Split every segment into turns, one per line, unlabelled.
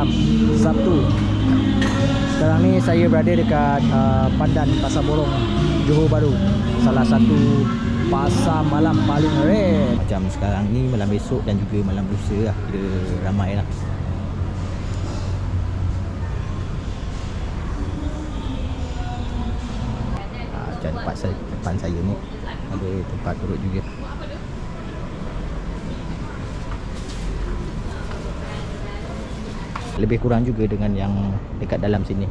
malam Sabtu. Sekarang ni saya berada dekat uh, Pandan Pasar Borong Johor Bahru. Salah satu pasar malam paling rare. Macam sekarang ni malam besok dan juga malam lusa lah. Kira ramai lah. Ah, Macam depan saya, depan saya ni Ada tempat duduk juga lebih kurang juga dengan yang dekat dalam sini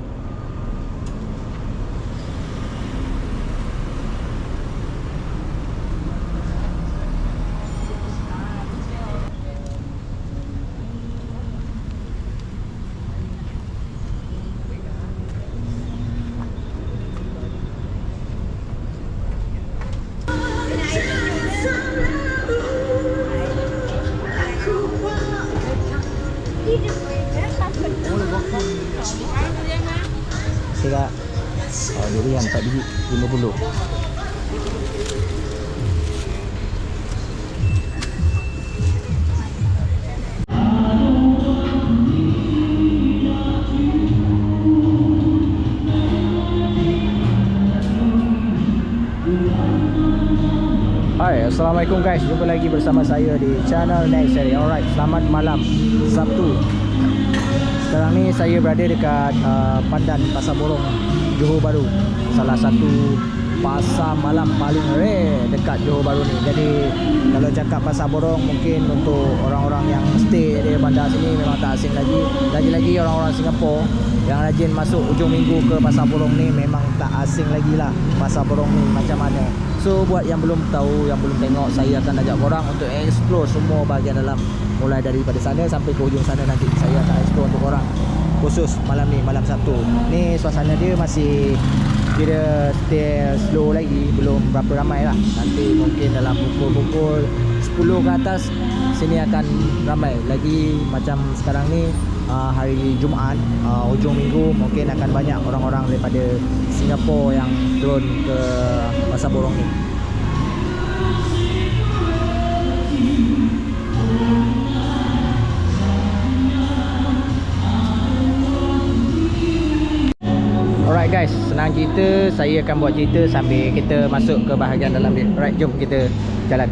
Assalamualaikum guys. Jumpa lagi bersama saya di channel Next Series. Alright, selamat malam Sabtu. Sekarang ni saya berada dekat uh, Pandan Pasar Borong Johor Bahru. Salah satu pasar malam paling rare dekat Johor Bahru ni. Jadi kalau cakap Pasar Borong mungkin untuk orang-orang yang stay di bandar sini memang tak asing lagi. Lagi-lagi orang-orang Singapura yang rajin masuk ujung minggu ke Pasar Borong ni memang tak asing lagi lah Pasar Borong ni macam mana So buat yang belum tahu, yang belum tengok Saya akan ajak korang untuk explore semua bahagian dalam. Mulai daripada sana sampai ke ujung sana nanti Saya akan explore untuk korang. Khusus malam ni, malam Sabtu. Ni suasana dia masih Kira still slow lagi. Belum berapa ramai lah. Nanti mungkin dalam pukul-pukul 10 ke atas Sini akan ramai. Lagi macam sekarang ni uh, Hari Jumaat uh, Ujung minggu Mungkin akan banyak orang-orang daripada Singapura yang turun ke Pasar Borong ni. Alright guys, senang cerita. Saya akan buat cerita sambil kita masuk ke bahagian dalam dia. Alright, jom kita jalan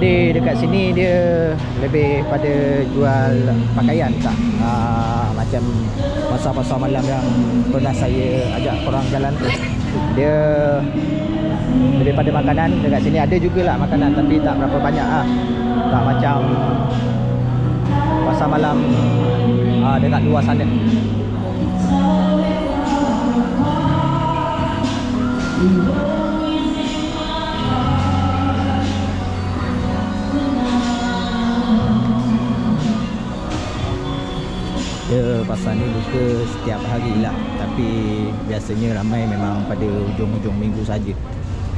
Adik dekat sini dia lebih pada jual pakaian tak? Aa, macam pasar-pasar malam yang pernah saya ajak korang jalan tu Dia lebih pada makanan dekat sini ada jugalah makanan tapi tak berapa banyak ah. Tak macam pasar malam ah, dekat luar sana. Dia pasar ni buka setiap hari lah. Tapi biasanya ramai memang pada hujung-hujung minggu saja.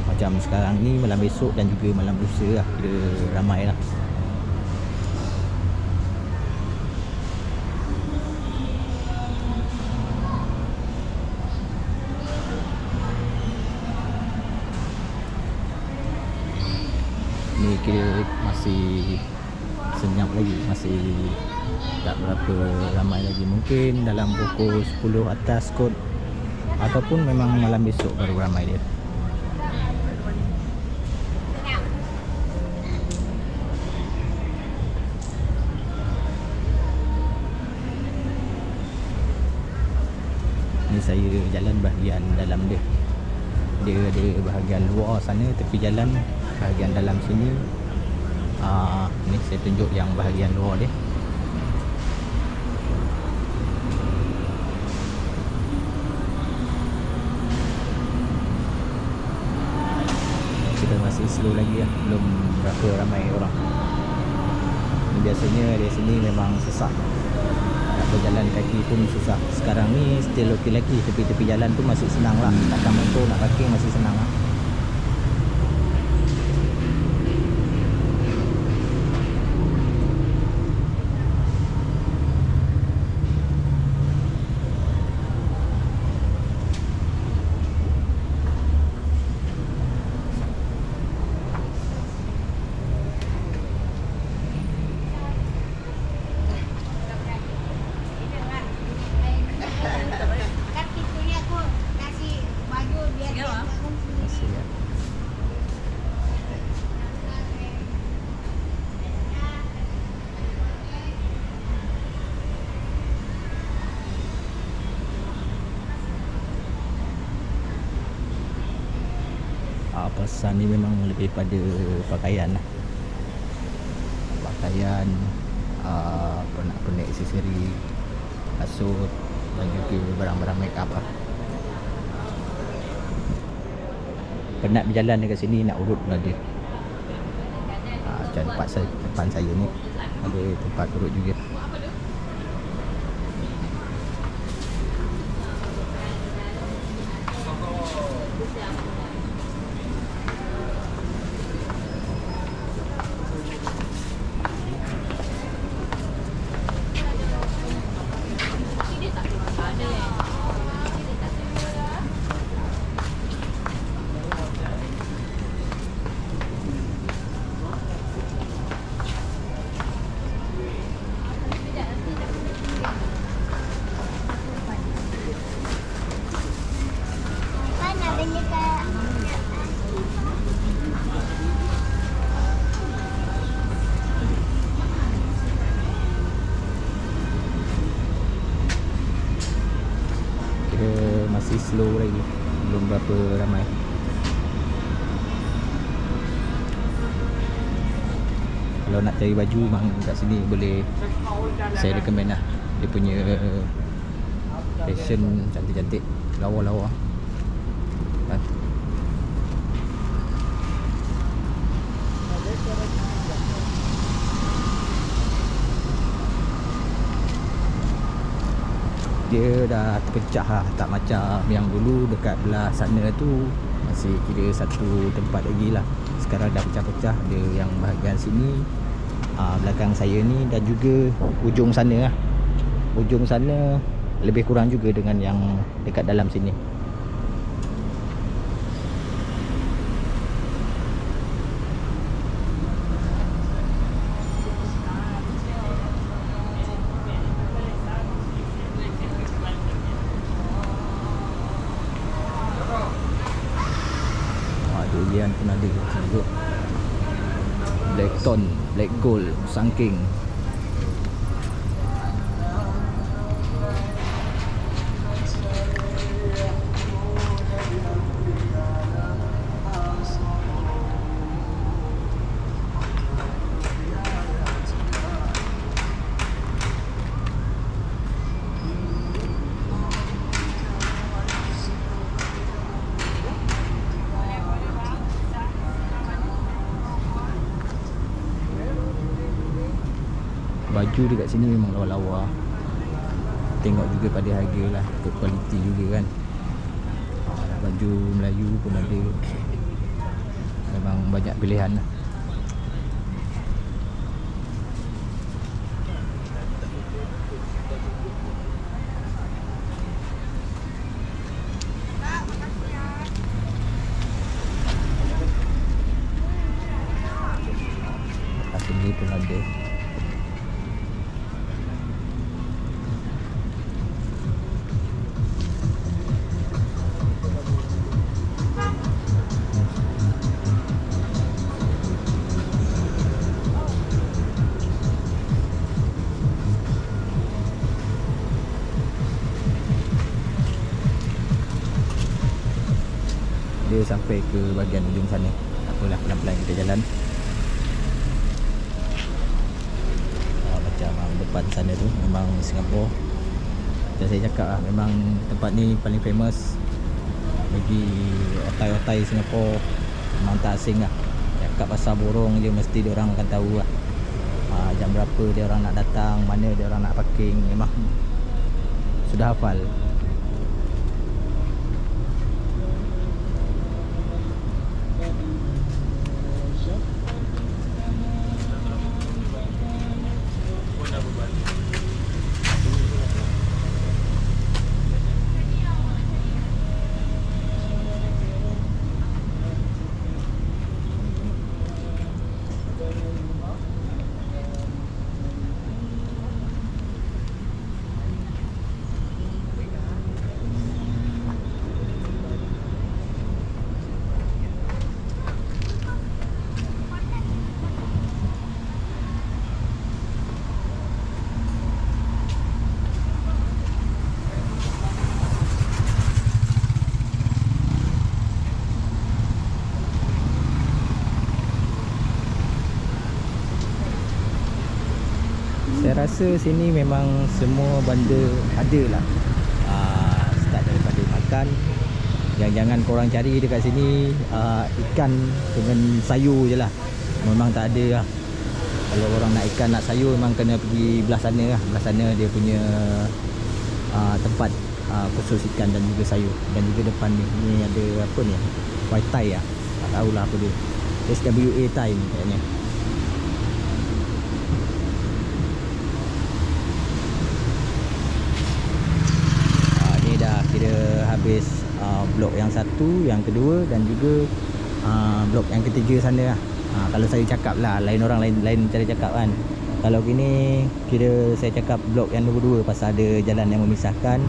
Macam sekarang ni malam besok dan juga malam lusa lah. Kira ramai lah. Ni kira masih senyap lagi Masih tak berapa ramai lagi. Mungkin dalam pukul 10 atas kot. Ataupun memang malam besok baru ramai dia. Ni saya jalan bahagian dalam dia. Dia ada bahagian luar sana Tepi jalan Bahagian dalam sini. Aa, Ni saya tunjuk yang bahagian luar dia Kita masih slow lagi lah Belum berapa ramai orang. Biasanya dari sini memang sesak nak berjalan kaki pun susah. Sekarang ni still okey lagi Tepi-tepi jalan tu masih senang lah. Takkan motor nak parking masih senang lah kawasan ni memang lebih pada pakaian lah. Pakaian uh, pernak-pernik aksesori kasut dan juga barang-barang make up lah. Penat berjalan dekat sini nak urut pun ada uh, macam tempat saya, depan saya ni ada tempat urut juga cari baju memang kat sini boleh saya recommend lah. Dia punya fashion cantik-cantik lawa-lawa. Dia dah terpecah lah tak macam yang dulu dekat belah sana tu. Masih kira satu tempat lagi lah. Sekarang dah pecah-pecah ada yang bahagian sini aa, belakang saya ni dan juga ujung sana lah. Ujung sana lebih kurang juga dengan yang dekat dalam sini. Durian pun ada. Black ton, black gold, sangking. Baju dekat sini memang lawa-lawa. Tengok juga pada harga lah, ikut kualiti juga kan. Baju Melayu pun ada. Memang banyak pilihan lah. Kat sini pun ada. Sampai ke bahagian ujung sana. Apalah pelan-pelan kita jalan. Ah, macam ah, depan sana tu memang Singapura macam saya cakap lah memang tempat ni paling famous bagi otai-otai Singapura memang tak asing lah. Cakap pasal borong je mesti dia orang akan tahu lah. Ah, jam berapa dia orang nak datang mana dia orang nak parking. Memang sudah hafal rasa sini memang semua benda ada lah uh, start daripada makan. Yang jangan korang cari dekat sini uh, ikan dengan sayur je lah. Memang tak ada lah. Kalau orang nak ikan nak sayur memang kena pergi belah sana lah. Belah sana dia punya uh, tempat khusus ikan dan juga sayur. Dan juga depan ni ni ada apa ni white Thai lah. Tak tahulah apa dia. SWA Thai ni kayaknya Ah, ni dah kira habis uh, blok yang satu, yang kedua dan juga uh, blok yang ketiga sana lah. Uh, kalau saya cakap lah, lain orang lain lain cara cakap kan. Kalau gini kira saya cakap blok yang dua-dua pasal ada jalan yang memisahkan.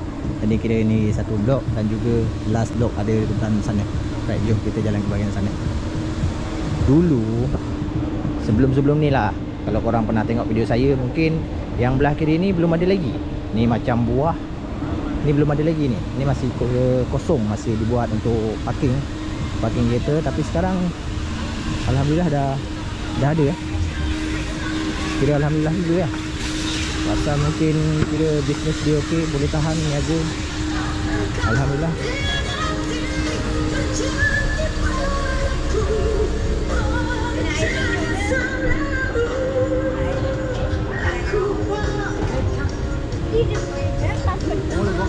Jadi kira ni satu blok dan juga last blok ada depan sana. Right, jom kita jalan ke bahagian sana. Dulu sebelum-sebelum ni lah kalau korang pernah tengok video saya mungkin yang belah kiri ni belum ada lagi. Ni macam buah Ni belum ada lagi ni. Ni masih ko- kosong, masih dibuat untuk parking parking kereta tapi sekarang alhamdulillah dah dah ada ya. Kira alhamdulillah juga ya. Pasal mungkin kira bisnes dia okey, boleh tahan niaga. Alhamdulillah.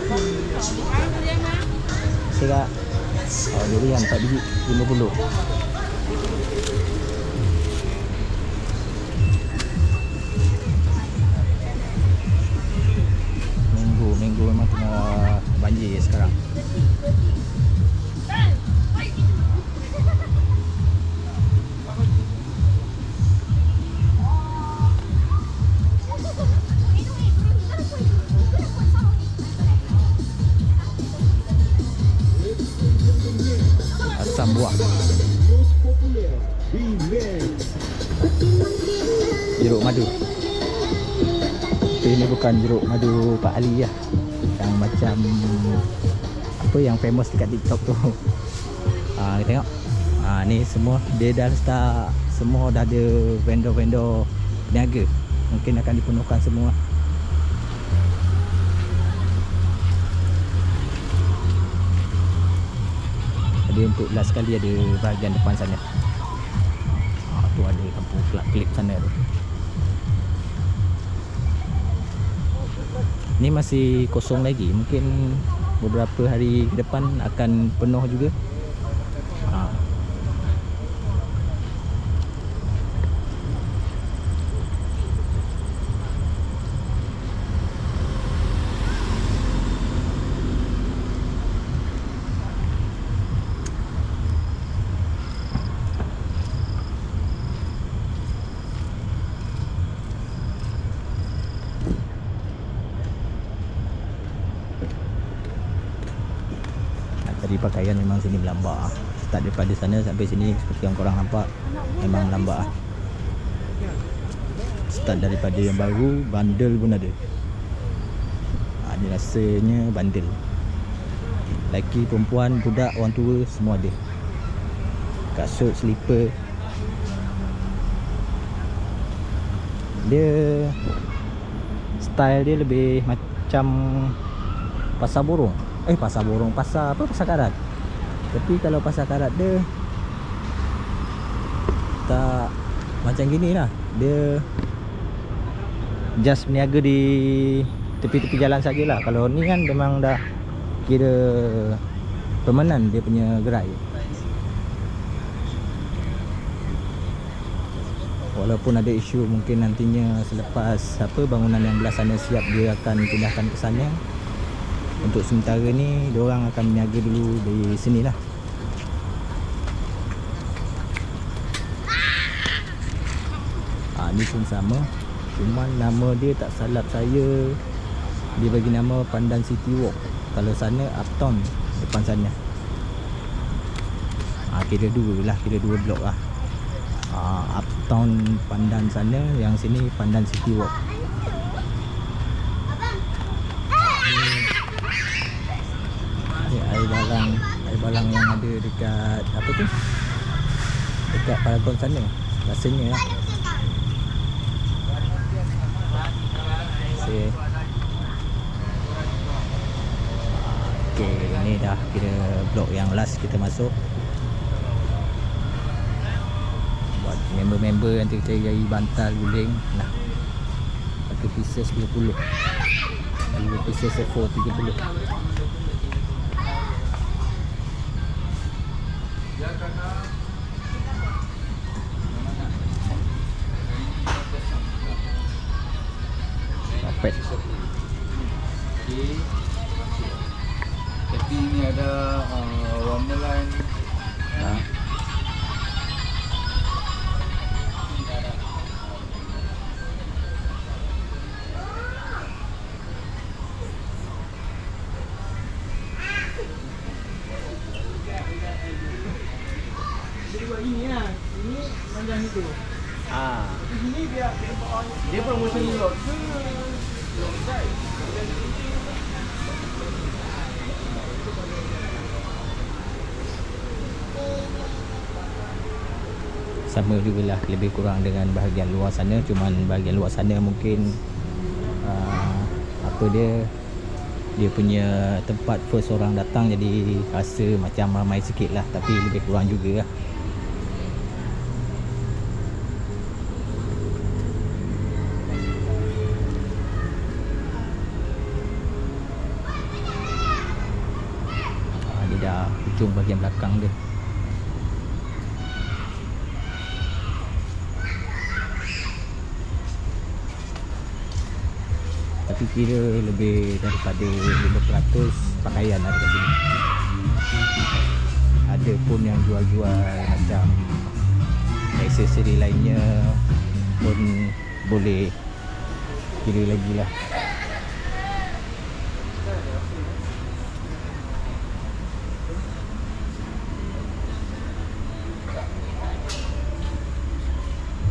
Saya oh, durian 4 biji 50. Minggu, minggu memang tengah banjir sekarang. Bukan jeruk madu Pak Ali lah. Yang macam apa yang famous dekat TikTok tu. Ah, kita tengok. Ah ni semua dia dah start semua dah ada vendor-vendor niaga. Mungkin akan dipenuhkan semua. Jadi untuk last kali ada bahagian depan sana. Ah tu ada kampung klip sana tu. Ni masih kosong lagi. Mungkin beberapa hari ke depan akan penuh juga. Ha. Nak cari pakaian memang sini melambak ah. Start daripada sana sampai sini seperti yang korang nampak Memang melambak ah. Start daripada yang baru Bandel pun ada. Ha, Ni rasanya bandel. Lelaki, perempuan, budak, orang tua Semua ada. Kasut, slipper Dia Style dia lebih macam Pasar burung Eh pasar burung Pasar apa pasar karat? Tapi kalau pasar karat dia Tak Macam gini lah. Dia Just berniaga di Tepi-tepi jalan sajalah. Kalau ni kan memang dah Kira Permanen dia punya gerai. Walaupun ada isu mungkin nantinya selepas apa bangunan yang belah sana siap dia akan pindahkan ke sana untuk sementara ni orang akan berniaga dulu di sini lah. Ha, ni pun sama. Cuma nama dia tak salap saya. Dia bagi nama Pandan City Walk Kalau sana Uptown Depan sana. Ha, Kira dua lah Kira dua blok lah. Ha, Uptown Pandan sana Yang sini Pandan City Walk ada dekat Apa tu? Dekat Paragon sana. Rasanya lah kasih Okay, ni dah kira blok yang last kita masuk. Buat member-member nanti kita cari bantal guling. Nah. Satu pieces 20 Dua pieces A4 30
Tapi ni ada
sama jugalah lebih kurang dengan bahagian luar sana. Cuman bahagian luar sana mungkin uh, apa dia dia punya tempat first orang datang jadi rasa macam ramai sikit lah. Tapi lebih kurang juga lah. Ah, hujung bahagian belakang dia kira lebih daripada 500 pakaian ada kat sini. Ada pun yang jual-jual macam aksesori lainnya pun boleh kira lagi lah.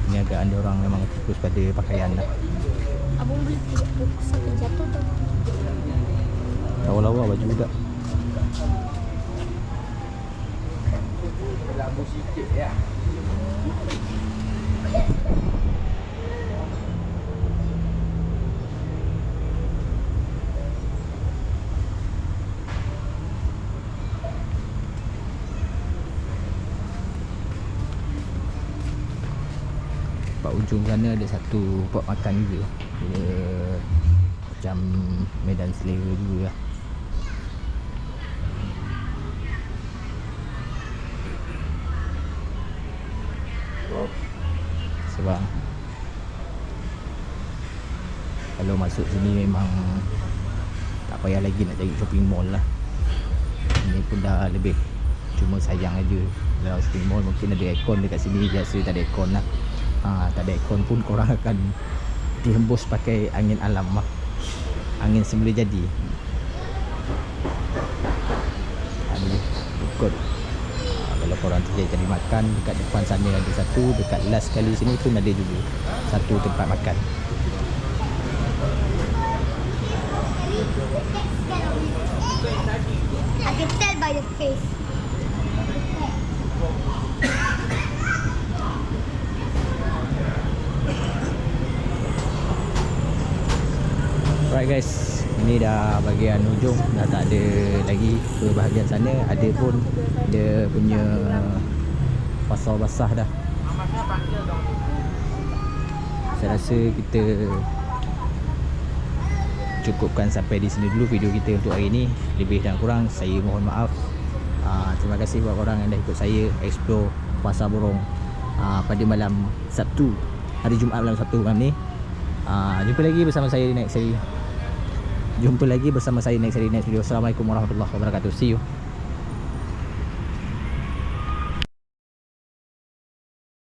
Ni agak ada orang memang fokus pada pakaian lah
Abang beli bungkus sampai jatuh tu.
lawa-lawa baju budak
Labu sikit ya
ujung sana ada satu pot makan juga. Dia macam medan selera juga lah. Sebab Kalau masuk sini memang Tak payah lagi nak cari shopping mall lah. Ini pun dah lebih. Cuma sayang aja. Kalau shopping mall mungkin ada aircon dekat sini. Biasa tak ada aircon lah ha, Tak ada aircon pun korang akan Dihembus pakai angin alam lah Angin semula jadi. Ikut. Ha, Kalau korang terjadi cari makan Dekat depan sana ada satu Dekat last kali sini pun ada juga Satu tempat makan.
I can tell by the face.
Guys. Ini dah bahagian hujung. Dah tak ada lagi ke bahagian sana. Ada pun dia punya Pasal basah dah. Saya rasa kita Cukupkan sampai di sini dulu video kita untuk hari ini. Lebih dan kurang saya mohon maaf. Aa, Terima kasih buat korang yang dah ikut saya Explore Pasar Borong aa, Pada malam Sabtu Hari Jumaat malam Sabtu malam ni. Aa, Jumpa lagi bersama saya di next seri Jumpa lagi bersama saya next hari next video. Assalamualaikum warahmatullahi wabarakatuh. See you.